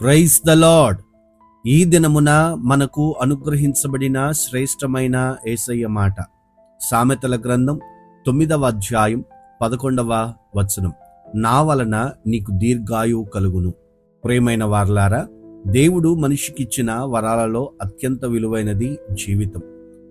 Praise the lord ఈ దినమున మనకు అనుగ్రహించబడిన శ్రేష్టమైన ఏసయ్య మాట. సామెతల గ్రంథం తొమ్మిదవ అధ్యాయం పదకొండవ వచనం. నా వలన నీకు దీర్ఘాయువు కలుగును. ప్రేమైన వార్లారా దేవుడు మనిషికిచ్చిన వరాలలో అత్యంత విలువైనది జీవితం.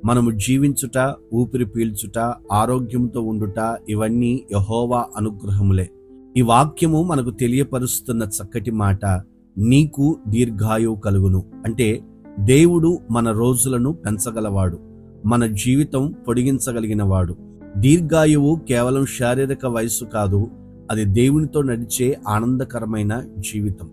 మనము జీవించుట ఊపిరి పీల్చుట ఆరోగ్యంతో ఉండుట ఇవన్నీ యహోవా అనుగ్రహములే. ఈ వాక్యము మనకు తెలియపరుస్తున్న చక్కటి మాట. నీకు దీర్ఘాయువు కలుగును. అంటే దేవుడు మన రోజులను పెంచగలవాడు. మన జీవితం పొడిగించగలిగినవాడు. దీర్ఘాయువు కేవలం శారీరక వయస్సు కాదు అది దేవునితో నడిచే ఆనందకరమైన జీవితం.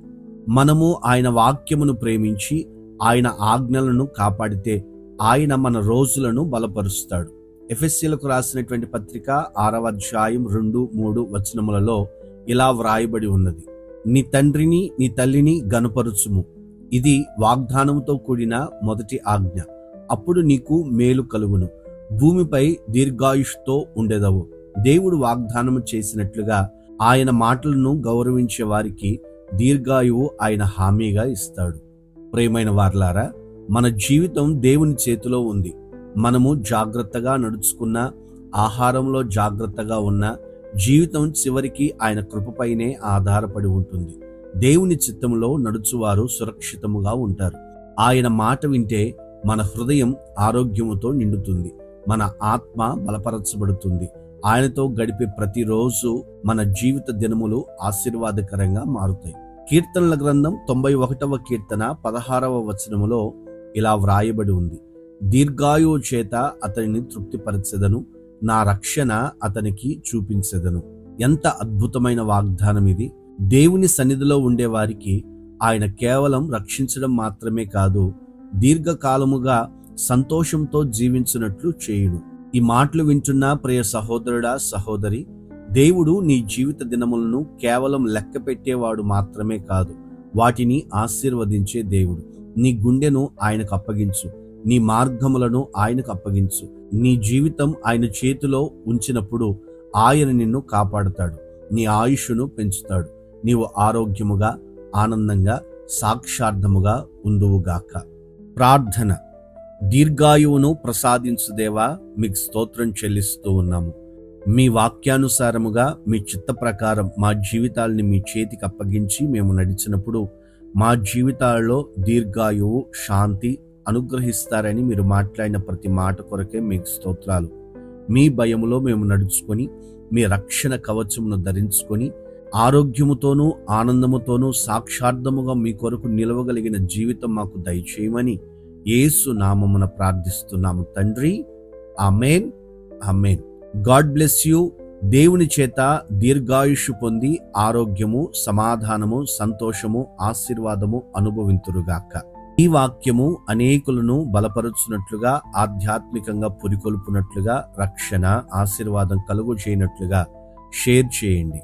మనము ఆయన వాక్యమును ప్రేమించి ఆయన ఆజ్ఞలను కాపాడితే ఆయన మన రోజులను బలపరుస్తాడు. ఎఫ్ఎస్సీలకు రాసినటువంటి పత్రిక ఆరవ అధ్యాయం రెండు మూడు వచనములలో ఇలా వ్రాయబడి ఉన్నది. నీ తండ్రిని నీ తల్లిని గనపరుచుము. ఇది వాగ్దానముతో కూడిన మొదటి ఆజ్ఞ. అప్పుడు నీకు మేలు కలుగును. భూమిపై దీర్ఘాయుష్తో ఉండేదవు. దేవుడు వాగ్దానము చేసినట్లుగా ఆయన మాటలను గౌరవించే వారికి దీర్ఘాయువు ఆయన హామీగా ఇస్తాడు. ప్రేమైన వార్లారా మన జీవితం దేవుని చేతిలో ఉంది. మనము జాగ్రత్తగా నడుచుకున్న ఆహారంలో జాగ్రత్తగా ఉన్న జీవితం చివరికి ఆయన కృపపైనే ఆధారపడి ఉంటుంది. దేవుని చిత్తంలో నడుచువారు సురక్షితముగా ఉంటారు. ఆయన మాట వింటే మన హృదయం ఆరోగ్యముతో నిండుతుంది. మన ఆత్మ బలపరచబడుతుంది. ఆయనతో గడిపే ప్రతిరోజు మన జీవిత దినములు ఆశీర్వాదకరంగా మారుతాయి. కీర్తనల గ్రంథం తొంభై ఒకటవ కీర్తన పదహారవ వచనములో ఇలా వ్రాయబడి ఉంది. దీర్ఘాయువు చేత అతనిని తృప్తిపరచెదను. నా రక్షణ అతనికి చూపించదను. ఎంత అద్భుతమైన వాగ్దానం ఇది దేవుని సన్నిధిలో ఉండేవారికి ఆయన కేవలం రక్షించడం మాత్రమే కాదు దీర్ఘకాలముగా సంతోషంతో జీవించినట్లు చేయును. ఈ మాటలు వింటున్న ప్రియ సహోదరుడా సహోదరి దేవుడు నీ జీవిత దినములను కేవలం లెక్క పెట్టేవాడు మాత్రమే కాదు వాటిని ఆశీర్వదించే దేవుడు. నీ గుండెను ఆయనకు అప్పగించు నీ మార్గములను ఆయనకు అప్పగించు. నీ జీవితం ఆయన చేతిలో ఉంచినప్పుడు ఆయన నిన్ను కాపాడుతాడు. నీ ఆయుష్ను పెంచుతాడు. నీవు ఆరోగ్యముగా ఆనందంగా సాక్షార్థముగా ఉందువుగాక ప్రార్థన. దీర్ఘాయువును ప్రసాదించు దేవా మీకు స్తోత్రం చెల్లిస్తూ ఉన్నాము. మీ వాక్యానుసారముగా మీ చిత్త ప్రకారం మా జీవితాల్ని మీ చేతికి అప్పగించి మేము నడిచినప్పుడు మా జీవితాల్లో దీర్ఘాయువు శాంతి అనుగ్రహిస్తారని మీరు మాట్లాడిన ప్రతి మాట కొరకే మీకు స్తోత్రాలు. మీ భయములో మేము నడుచుకొని మీ రక్షణ కవచమును ధరించుకొని ఆరోగ్యముతోనూ ఆనందముతోనూ సాక్షార్థముగా మీ కొరకు నిలవగలిగిన జీవితం మాకు దయచేయమని యేసు నామమున ప్రార్థిస్తున్నాము తండ్రి. Amen amen God bless you. దేవుని చేత దీర్ఘాయుషు పొంది ఆరోగ్యము సమాధానము సంతోషము ఆశీర్వాదము అనుభవింతురుగాక. ఈ వాక్యము అనేకులను బలపరుచున్నట్లుగా ఆధ్యాత్మికంగా పురికొల్పునట్లుగా రక్షణ ఆశీర్వాదం కలుగు చేయనట్లుగా షేర్ చేయండి.